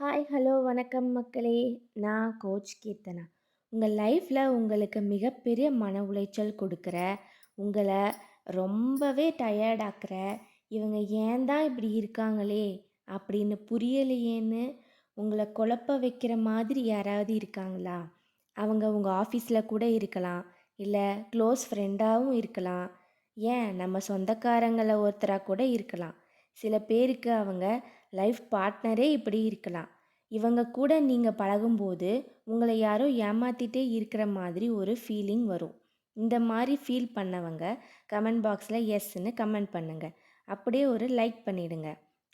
Hi hello வணக்கம் மக்களே. நான் கோச் கீர்த்தனா. உங்கள் லைஃப்பில் உங்களுக்கு மிகப்பெரிய மன உளைச்சல் கொடுக்குற உங்களை ரொம்பவே டயர்டாக்குற இவங்க ஏன் தான் இப்படி இருக்காங்களே அப்படின்னு புரியலையேன்னு உங்களை குழப்ப வைக்கிற மாதிரி யாராவது இருக்காங்களா? அவங்க உங்கள் ஆஃபீஸில் கூட இருக்கலாம். இல்லை க்ளோஸ் ஃப்ரெண்டாகவும் இருக்கலாம். ஏன்? நம்ம சொந்தக்காரங்களை ஒருத்தராக கூட இருக்கலாம். சில பேருக்கு அவங்க லைஃப் பார்ட்னரே இப்படி இருக்கலாம். இவங்க கூட நீங்கள் பழகும்போது உங்களை யாரோ ஏமாத்திட்டே இருக்கிற மாதிரி ஒரு ஃபீலிங் வரும். இந்த மாதிரி ஃபீல் பண்ணவங்க கமெண்ட் பாக்ஸில் எஸ்ன்னு கமெண்ட் பண்ணுங்கள் அப்படியே ஒரு லைக் பண்ணிடுங்க.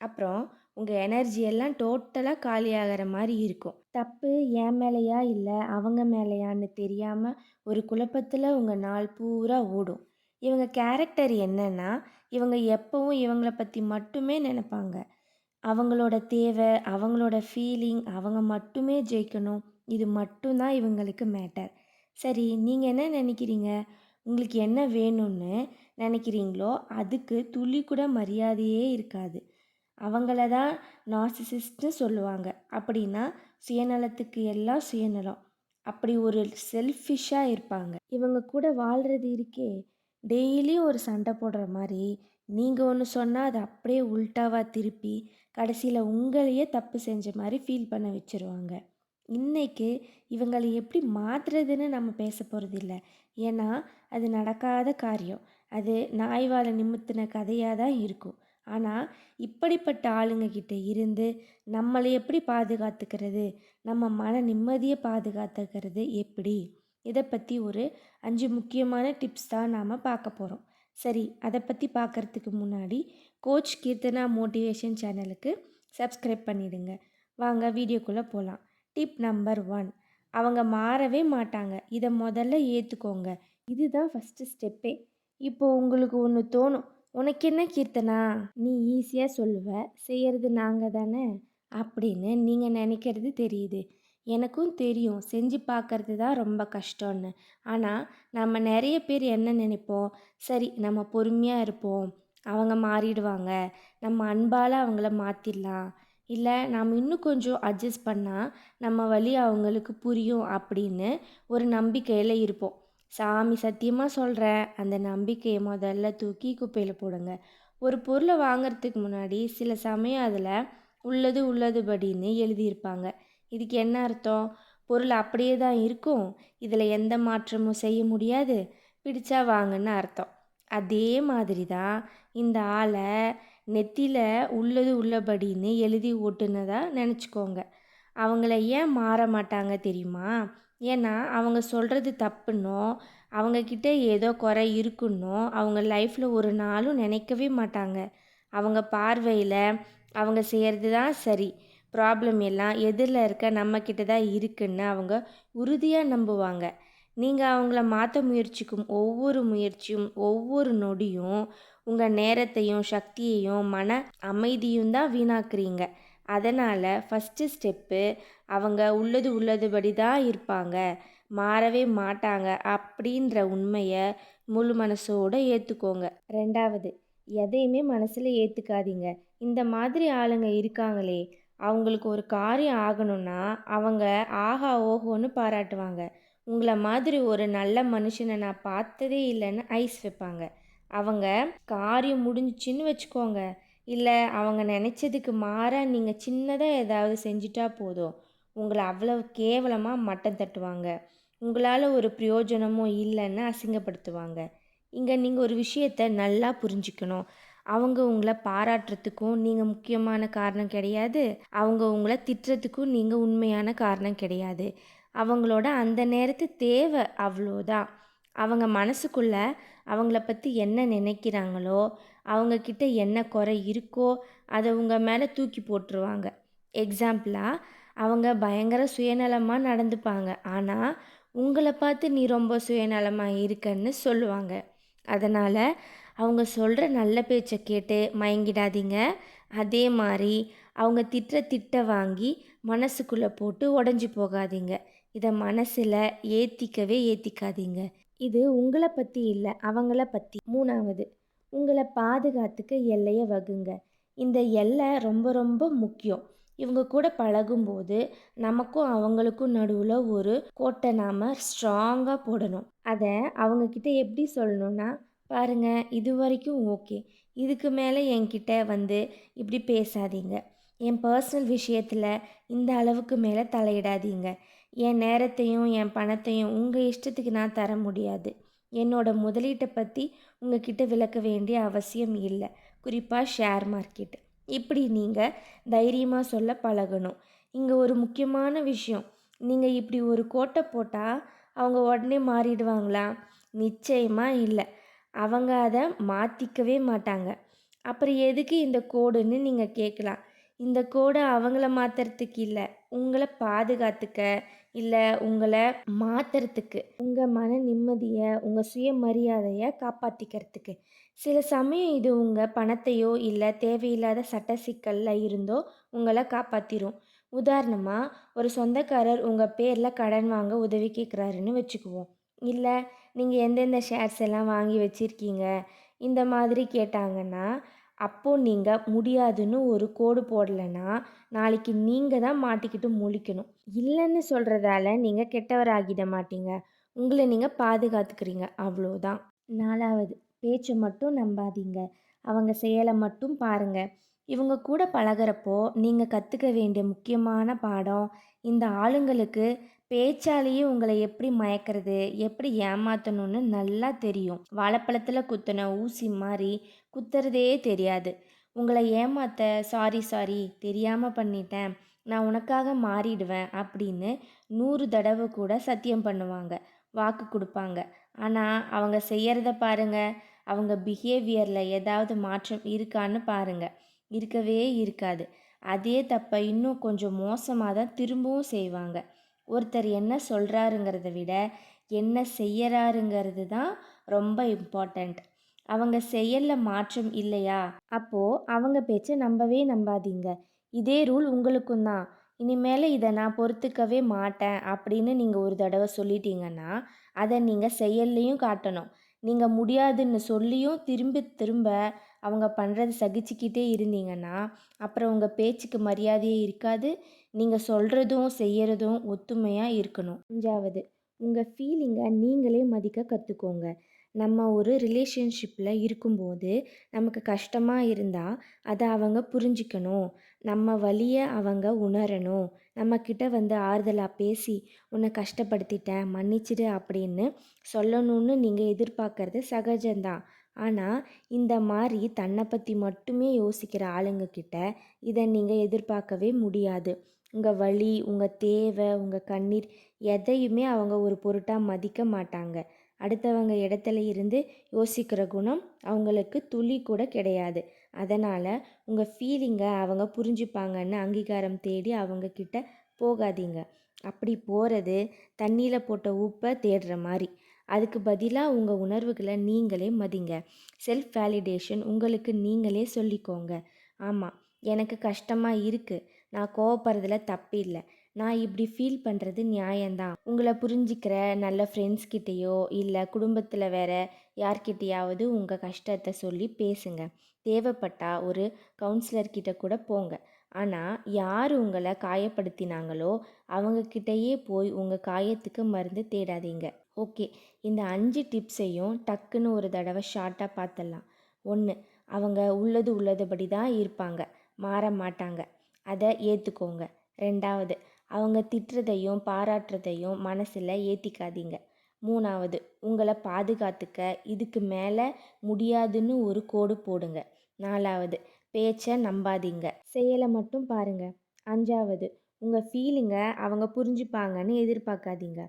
அப்புறம் உங்கள் எனர்ஜி எல்லாம் டோட்டலாக காலியாகிற மாதிரி இருக்கும். தப்பு என் மேலேயா இல்லை அவங்க மேலேயான்னு தெரியாமல் ஒரு குழப்பத்தில் உங்கள் நாள் பூரா ஓடும். இவங்க கேரக்டர் என்னன்னா இவங்க எப்பவும் இவங்கள பற்றி மட்டுமே நினைப்பாங்க. அவங்களோட தேவை அவங்களோட ஃபீலிங் அவங்க மட்டுமே ஜெயிக்கணும். இது மட்டும்தான் இவங்களுக்கு மேட்டர் சரி நீங்கள் என்ன நினைக்கிறீங்க? உங்களுக்கு என்ன வேணும்னு நினைக்கிறீங்களோ அதுக்கு துளி கூட மரியாதையே இருக்காது. அவங்கள தான் நார்சிசிஸ்ட்னு சொல்லுவாங்க. அப்படின்னா சுயநலத்துக்கு எல்லாம் சுயநலம். அப்படி ஒரு செல்ஃபிஷாக இருப்பாங்க. இவங்க கூட வாழ்கிறது இருக்கே. டெய்லியும் ஒரு சண்டை போடுற மாதிரி நீங்கள் ஒன்று சொன்னால் அது அப்படியே உல்ட்டாவாக திருப்பி கடைசியில் உங்களையே தப்பு செஞ்ச மாதிரி ஃபீல் பண்ண வச்சுருவாங்க. இன்றைக்கு இவங்களை எப்படி மாற்றுறதுன்னு நம்ம பேச போகிறது இல்லை. ஏன்னா அது நடக்காத காரியம். அது நாய்வாலை நிமித்தின கதையாக தான் இருக்கும். ஆனால் இப்படிப்பட்ட ஆளுங்கக்கிட்ட இருந்து நம்மளை எப்படி பாதுகாத்துக்கிறது? நம்ம மன நிம்மதியை பாதுகாத்துக்கிறது எப்படி? இதை பற்றி ஒரு அஞ்சு முக்கியமான டிப்ஸ் தான் நாம் பார்க்க போகிறோம் சரி அதை பற்றி பார்க்குறதுக்கு முன்னாடி கோச் கீர்த்தனா மோட்டிவேஷன் சேனலுக்கு சப்ஸ்கிரைப் பண்ணிடுங்க. வாங்க வீடியோக்குள்ளே போகலாம் டிப் நம்பர் ஒன் அவங்க மாறவே மாட்டாங்க. இதை முதல்ல ஏற்றுக்கோங்க இதுதான் ஃபஸ்ட்டு ஸ்டெப்பே இப்போ உங்களுக்கு ஒன்று தோணும். உனக்கு என்ன கீர்த்தனா? நீ ஈஸியாக சொல்லுவ. செய்கிறது நாங்கள் தானே? அப்படின்னு நீங்கள் நினைக்கிறது தெரியுது. எனக்கும் தெரியும். செஞ்சு பார்க்கறது தான் ரொம்ப கஷ்டம்னு. ஆனால் நம்ம நிறைய பேர் என்ன நினைப்போம்? சரி நம்ம பொறுமையாக இருப்போம். அவங்க மாறிடுவாங்க. நம்ம அன்பால் அவங்கள மாற்றிடலாம் இல்லை நாம் இன்னும் கொஞ்சம் அட்ஜஸ்ட் பண்ணால் நம்ம வழி அவங்களுக்கு புரியும் அப்படின்னு ஒரு நம்பிக்கையில் இருப்போம். சாமி சத்தியமாக சொல்கிறேன் அந்த நம்பிக்கையை முதல்ல தூக்கி குப்பையில் போடுங்க. ஒரு பொருளை வாங்கிறதுக்கு முன்னாடி சில சமயம் அதில் உள்ளது உள்ளதுபடின்னு எழுதியிருப்பாங்க. இதுக்கு என்ன அர்த்தம்? பொருள் அப்படியே தான் இருக்கும். இதில் எந்த மாற்றமும் செய்ய முடியாது. பிடிச்சா வாங்கன்னு அர்த்தம். அதே மாதிரி தான் இந்த ஆளை நெத்தியில் உள்ளது உள்ளபடின்னு எழுதி ஓட்டுனதாக நினச்சிக்கோங்க. அவங்கள ஏன் மாற மாட்டாங்க தெரியுமா? ஏன்னா அவங்க சொல்கிறது தப்புன்னோ அவங்கக்கிட்ட ஏதோ குறை இருக்குன்னோ அவங்க லைஃப்பில் ஒரு நாளும் நினைக்கவே மாட்டாங்க. அவங்க பார்வையில் அவங்க செய்கிறது தான் சரி. ப்ராப்ளம் எல்லாம் எதிரில் இருக்க நம்மக்கிட்ட தான் இருக்குன்னு அவங்க உறுதியாக நம்புவாங்க. நீங்கள் அவங்கள மாற்ற முயற்சிக்கும் ஒவ்வொரு முயற்சியும் ஒவ்வொரு நொடியும் உங்கள் நேரத்தையும் சக்தியையும் மன அமைதியும் தான் வீணாக்குறீங்க. அதனால் ஃபஸ்ட்டு ஸ்டெப்பு அவங்க உள்ளது உள்ளதுபடி தான் இருப்பாங்க. மாறவே மாட்டாங்க அப்படின்ற உண்மையை முழு மனசோடு ஏற்றுக்கோங்க ரெண்டாவது எதையுமே மனசில் ஏற்றுக்காதீங்க இந்த மாதிரி ஆளுங்க இருக்காங்களே அவங்களுக்கு ஒரு காரியம் ஆகணும்னா அவங்க ஆஹா ஓஹோன்னு பாராட்டுவாங்க. உங்களை மாதிரி ஒரு நல்ல மனுஷனை நான் பார்த்ததே இல்லைன்னு ஐஸ் வைப்பாங்க. அவங்க காரியம் முடிஞ்சிச்சின்னு வச்சுக்கோங்க. இல்லை அவங்க நினச்சதுக்கு மாறாக நீங்கள் சின்னதாக ஏதாவது செஞ்சிட்டா போதும். உங்களை அவ்வளோ கேவலமாக மட்டம் தட்டுவாங்க. உங்களால் ஒரு பிரயோஜனமும் இல்லைன்னு அசிங்கப்படுத்துவாங்க. இங்கே நீங்கள் ஒரு விஷயத்த நல்லா புரிஞ்சுக்கணும். அவங்க உங்களை பாராட்டுறதுக்கும் நீங்கள் முக்கியமான காரணம் கிடையாது. அவங்க உங்களை திட்டுறதுக்கும் நீங்கள் உண்மையான காரணம் கிடையாது. அவங்களோட அந்த நேரத்து தேவை அவ்வளோதான். அவங்க மனசுக்குள்ள அவங்கள பற்றி என்ன நினைக்கிறாங்களோ அவங்கக்கிட்ட என்ன குறை இருக்கோ அதை உங்கள் மேலே தூக்கி போட்டுருவாங்க. எக்ஸாம்பிளாக அவங்க பயங்கர சுயநலமாக நடந்துப்பாங்க. ஆனால் உங்களை பார்த்து நீ ரொம்ப சுயநலமாக இருக்கன்னு சொல்லுவாங்க. அதனால் அவங்க சொல்கிற நல்ல பேச்சை கேட்டு மயங்கிடாதீங்க. அதே மாதிரி அவங்க திட்டுற திட்ட வாங்கி மனசுக்குள்ளே போட்டு உடஞ்சி போகாதீங்க. இதை மனசில் ஏற்றிக்கவே ஏற்றிக்காதீங்க இது உங்களை பற்றி இல்லை அவங்கள பற்றி மூணாவது உங்களை பாதுகாத்துக்க எல்லையை வகுங்க. இந்த எல்லை ரொம்ப ரொம்ப முக்கியம். இவங்க கூட பழகும்போது நமக்கும் அவங்களுக்கும் நடுவில் ஒரு கோட்டை நாம் ஸ்ட்ராங்காக போடணும். அதை அவங்கக்கிட்ட எப்படி சொல்லணும்னா பாருங்க இது வரைக்கும் ஓகே. இதுக்கு மேலே என்கிட்ட வந்து இப்படி பேசாதீங்க. என் பர்சனல் விஷயத்தில் இந்த அளவுக்கு மேலே தலையிடாதீங்க. என் நேரத்தையும் என் பணத்தையும் உங்கள் இஷ்டத்துக்கு நான் தர முடியாது. என்னோடய முதலீட்டை பற்றி உங்ககிட்ட விளக்க வேண்டிய அவசியம் இல்லை. குறிப்பாக ஷேர் மார்க்கெட். இப்படி நீங்கள் தைரியமாக சொல்ல பழகணும். இங்கே ஒரு முக்கியமான விஷயம். நீங்கள் இப்படி ஒரு கோட்டை போட்டால் அவங்க உடனே மாறிடுவாங்களா? நிச்சயமாக இல்லை. அவங்க அதை மாற்றிக்கவே மாட்டாங்க. அப்புறம் எதுக்கு இந்த கோடுன்னு நீங்கள் கேட்கலாம் இந்த கோடை அவங்கள மாற்றுறதுக்கு இல்லை உங்களை பாதுகாத்துக்க இல்லை உங்களை மாற்றுறதுக்கு உங்கள் மன நிம்மதியை உங்கள் சுயமரியாதையை காப்பாற்றிக்கிறதுக்கு சில சமயம் இது உங்கள் பணத்தையோ இல்லை தேவையில்லாத சட்ட சிக்கலில் இருந்தோ உங்களை காப்பாற்றிரும் உதாரணமாக ஒரு சொந்தக்காரர் உங்கள் பேரில் கடன் வாங்க உதவி கேட்குறாருன்னு வச்சுக்குவோம். இல்லை நீங்கள் எந்தெந்த ஷேர்ஸ் எல்லாம் வாங்கி வச்சுருக்கீங்க? இந்த மாதிரி கேட்டாங்கன்னா அப்போது நீங்கள் முடியாதுன்னு ஒரு கோடு போடலைன்னா நாளைக்கு நீங்கள் தான் மாட்டிக்கிட்டு முழிக்கணும். இல்லைன்னு சொல்கிறதால நீங்கள் கெட்டவராகிட மாட்டீங்க. உங்களை நீங்கள் பாதுகாத்துக்கிறீங்க. அவ்வளோதான். நாலாவது பேச்சை மட்டும் நம்பாதீங்க. அவங்க செயலை மட்டும் பாருங்கள் இவங்க கூட பழகுறப்போ நீங்கள் கற்றுக்க வேண்டிய முக்கியமான பாடம் இந்த ஆளுங்களுக்கு பேச்சாலேயே உங்களை எப்படி மயக்கிறது எப்படி ஏமாற்றணும்னு நல்லா தெரியும். வாழைப்பழத்தில் குத்தின ஊசி மாதிரி குத்துறதே தெரியாது. உங்களை ஏமாத்த சாரி சாரி தெரியாமல் பண்ணிட்டேன். நான் உனக்காக மாறிடுவேன் அப்படின்னு நூறு தடவை கூட சத்தியம் பண்ணுவாங்க வாக்கு கொடுப்பாங்க. ஆனால் அவங்க செய்கிறத பாருங்கள் அவங்க பிஹேவியரில் ஏதாவது மாற்றம் இருக்கான்னு பாருங்கள் இருக்கவே இருக்காது. அதே தப்பை இன்னும் கொஞ்சம் மோசமாக தான் திரும்பவும் செய்வாங்க. ஒருத்தர் என்ன சொல்கிறாருங்கிறத விட என்ன செய்யறாருங்கிறது தான் ரொம்ப இம்பார்ட்டண்ட் அவங்க செயலில் மாற்றம் இல்லையா? அப்போது அவங்க பேச்சை நம்பவே நம்பாதீங்க. இதே ரூல் உங்களுக்கும் தான். இனிமேல் இதை நான் பொறுத்துக்கவே மாட்டேன் அப்படின்னு நீங்கள் ஒரு தடவை சொல்லிட்டீங்கன்னா அதை நீங்கள் செயல்லையும் காட்டணும். நீங்கள் முடியாதுன்னு சொல்லியும் திரும்ப திரும்ப அவங்க பண்ணுறத சகிச்சுக்கிட்டே இருந்தீங்கன்னா அப்புறம் உங்கள் பேச்சுக்கு மரியாதையே இருக்காது. நீங்கள் சொல்கிறதும் செய்கிறதும் ஒத்துமையாக இருக்கணும். அஞ்சாவது உங்கள் ஃபீலிங்கை நீங்களே மதிக்க கற்றுக்கோங்க நம்ம ஒரு ரிலேஷன்ஷிப்பில் இருக்கும்போது நமக்கு கஷ்டமாக இருந்தால் அதை அவங்க புரிஞ்சிக்கணும். நம்ம வழியை அவங்க உணரணும். நம்மக்கிட்ட வந்து ஆறுதலாக பேசி உன்னை கஷ்டப்படுத்திட்டேன் மன்னிச்சிடு அப்படின்னு சொல்லணும்னு நீங்கள் எதிர்பார்க்கறது சகஜம்தான். ஆனால் இந்த மாதிரி தன்னை பற்றி மட்டுமே யோசிக்கிற ஆளுங்கக்கிட்ட இதை நீங்கள் எதிர்பார்க்கவே முடியாது. உங்கள் வலி உங்கள் தேவை உங்கள் கண்ணீர் எதையுமே அவங்க ஒரு பொருட்டாக மதிக்க மாட்டாங்க. அடுத்தவங்க இடத்துல இருந்து யோசிக்கிற குணம் அவங்களுக்கு துளி கூட கிடையாது. அதனால் உங்கள் ஃபீலிங்கை அவங்க புரிஞ்சுப்பாங்கன்னு அங்கீகாரம் தேடி அவங்கக்கிட்ட போகாதீங்க. அப்படி போகிறது தண்ணியில் போட்ட உப்பை தேடுற மாதிரி அதுக்கு பதிலாக உங்கள் உணர்வுகளை நீங்களே மதிங்க. செல்ஃப் வேலிடேஷன் உங்களுக்கு நீங்களே சொல்லிக்கோங்க. ஆமாம் எனக்கு கஷ்டமாக இருக்குது நான் கோவப்படுறதுல தப்பு இல்லை. நான் இப்படி ஃபீல் பண்ணுறது நியாயம்தான். உங்களை புரிஞ்சிக்கிற நல்ல ஃப்ரெண்ட்ஸ்கிட்டேயோ இல்லை குடும்பத்தில் வேற யார்கிட்டையாவது உங்கள் கஷ்டத்தை சொல்லி பேசுங்க. தேவைப்பட்டால் ஒரு கவுன்சிலர்கிட்ட கூட போங்க. ஆனால் யார் உங்களை காயப்படுத்தினாங்களோ அவங்கக்கிட்டேயே போய் உங்கள் காயத்துக்கு மருந்து தேடாதீங்க. ஓகே. இந்த அஞ்சு டிப்ஸையும் டக்குன்னு ஒரு தடவை ஷார்ட்டாக பார்த்துடலாம் ஒன்று அவங்க உள்ளது உள்ளதுபடி தான் இருப்பாங்க. மாற மாட்டாங்க. அதை ஏற்றுக்கோங்க ரெண்டாவது அவங்க திட்டுறதையும் பாராட்டுறதையும் மனசில் ஏற்றிக்காதீங்க மூணாவது உங்களை பாதுகாத்துக்க இதுக்கு மேலே முடியாதுன்னு ஒரு கோடு போடுங்க. நாலாவது பேச்சை நம்பாதீங்க. செயலை மட்டும் பாருங்கள் அஞ்சாவது உங்கள் ஃபீலிங்கை அவங்க புரிஞ்சுப்பாங்கன்னு எதிர்பார்க்காதீங்க.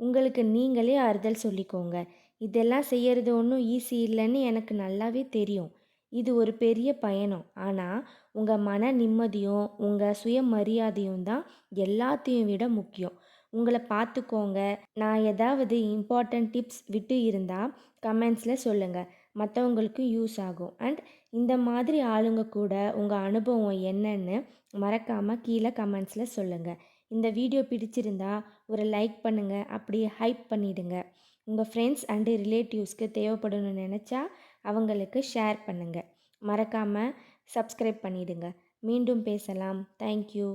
உங்களுக்கு நீங்களே ஆறுதல் சொல்லிக்கோங்க. இதெல்லாம் செய்யறது ஒன்றும் ஈஸி இல்லைன்னு எனக்கு நல்லாவே தெரியும். இது ஒரு பெரிய பயணம். ஆனால் உங்கள் மன நிம்மதியும் உங்கள் சுயமரியாதையும் தான் எல்லாத்தையும் விட முக்கியம். உங்களை பார்த்துக்கோங்க நான் ஏதாவது இம்பார்ட்டண்ட் டிப்ஸ் விட்டு இருந்தால் கமெண்ட்ஸில் சொல்லுங்கள் மற்றவங்களுக்கும் யூஸ் ஆகும். அண்ட் இந்த மாதிரி ஆளுங்க கூட உங்கள் அனுபவம் என்னன்னு மறக்காமல் கீழே கமெண்ட்ஸில் சொல்லுங்கள் இந்த வீடியோ பிடிச்சிருந்தா ஒரு லைக் பண்ணுங்கள் அப்படியே ஹைப் பண்ணிவிடுங்க உங்கள் ஃப்ரெண்ட்ஸ் அண்டு ரிலேட்டிவ்ஸ்க்கு தேவைப்படணும்னு நினச்சா அவங்களுக்கு ஷேர் பண்ணுங்கள் மறக்காமல் சப்ஸ்கிரைப் பண்ணிவிடுங்க மீண்டும் பேசலாம். தேங்க்யூ